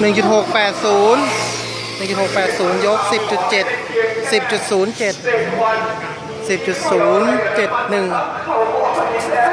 1.680 1.680 ยก 10.7 10.07 10.071